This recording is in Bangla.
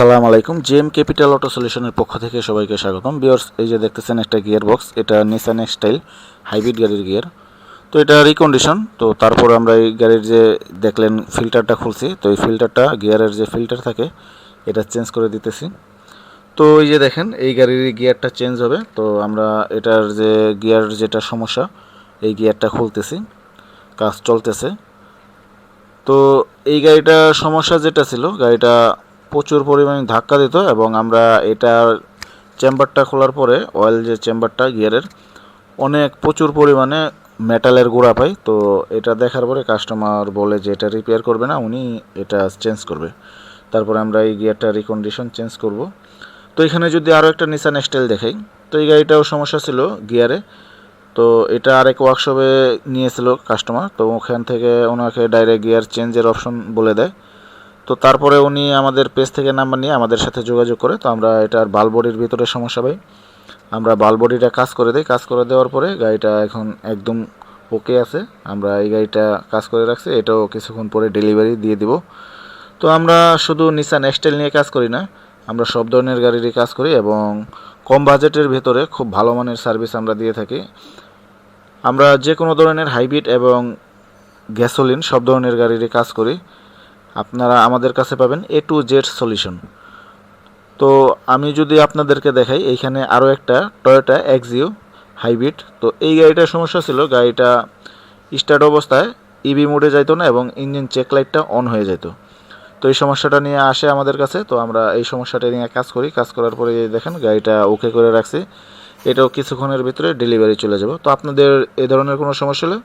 আসসালামু আলাইকুম। জেএম ক্যাপিটাল অটো সলিউশনের পক্ষ থেকে সবাইকে স্বাগতম। বিয়ার্স এই যে দেখতেছেন একটা গিয়ার বক্স এটা নিসান স্টাইল হাইব্রিড গাড়ির গিয়ার। তো এটা রিকন্ডিশন তো তারপর আমরা এই গাড়ির যে দেখলেন ফিল্টারটা খুলছি, তো এই ফিল্টারটা গিয়ারের যে ফিল্টার থাকে, এটা চেঞ্জ করে দিতেছি। তো এই যে দেখেন, এই গাড়ির গিয়ারটা চেঞ্জ হবে। তো আমরা এটার যে গিয়ার যেটা সমস্যা, এই গিয়ারটা খুলতেছি। কাজ চলতেছে। তো এই গাড়িটার সমস্যা যেটা ছিল, গাড়িটা প্রচুর পরিমাণে ধাক্কা দিত এবং আমরা এটার চেম্বারটা খোলার পরে অয়েল যে চেম্বারটা, গিয়ারের, অনেক প্রচুর পরিমাণে মেটালের গোড়া পাই। তো এটা দেখার পরে কাস্টমার বলে যে এটা রিপেয়ার করবে না, উনি এটা চেঞ্জ করবে। তারপরে আমরা এই গিয়ারটা রিকন্ডিশন চেঞ্জ করব। তো এখানে যদি আরও একটা নিসান স্টাইল দেখাই, তো এই গাড়িটাও সমস্যা ছিল গিয়ারে। তো এটা আরেক ওয়ার্কশপে নিয়েছিল কাস্টমার তো ওখান থেকে ওনাকে ডাইরেক্ট গিয়ার চেঞ্জের অপশন বলে দেয়। তো তারপরে উনি আমাদের পেজ থেকে নাম্বার নিয়ে আমাদের সাথে যোগাযোগ করে, তো আমরা এটার বালবডির ভিতরে সমস্যা পাই আমরা বালবডিটা কাজ করে দিই, কাজ করে দেওয়ার পরে গাড়িটা এখন একদম ওকে আছে। আমরা এই গাড়িটা কাজ করে রাখছি, এটাও কিছুক্ষণ পরে ডেলিভারি দিয়ে দিব। তো আমরা শুধু নিসান এক্সটেল নিয়ে কাজ করি না, আমরা সব ধরনের গাড়িরই কাজ করি এবং কম বাজেটের ভেতরে খুব ভালো মানের সার্ভিস আমরা দিয়ে থাকি। আমরা যে কোনো ধরনের হাইব্রিড এবং গ্যাসোলিন সব ধরনের গাড়িরই কাজ করি। আপনারা আমাদের কাছে পাবেন এ টু জেড সলিউশন তো আমি যদি আপনাদেরকে দেখাই, এইখানে আরও একটা টয়োটা এক্সিও হাইব্রিড তো এই গাড়িটার সমস্যা ছিল, গাড়িটা স্টার্ট অবস্থায় ইভি মোডে যাইতো না এবং ইঞ্জিন চেক লাইটটা অন হয়ে যেত তো এই সমস্যাটা নিয়ে আসে আমাদের কাছে, তো আমরা এই সমস্যাটা নিয়ে কাজ করি। কাজ করার পরে দেখেন, গাড়িটা ওকে করে রাখছি। এটাও কিছুক্ষণের ভিতরে ডেলিভারি চলে যাব। তো আপনাদের এ ধরনের কোনো সমস্যা হলে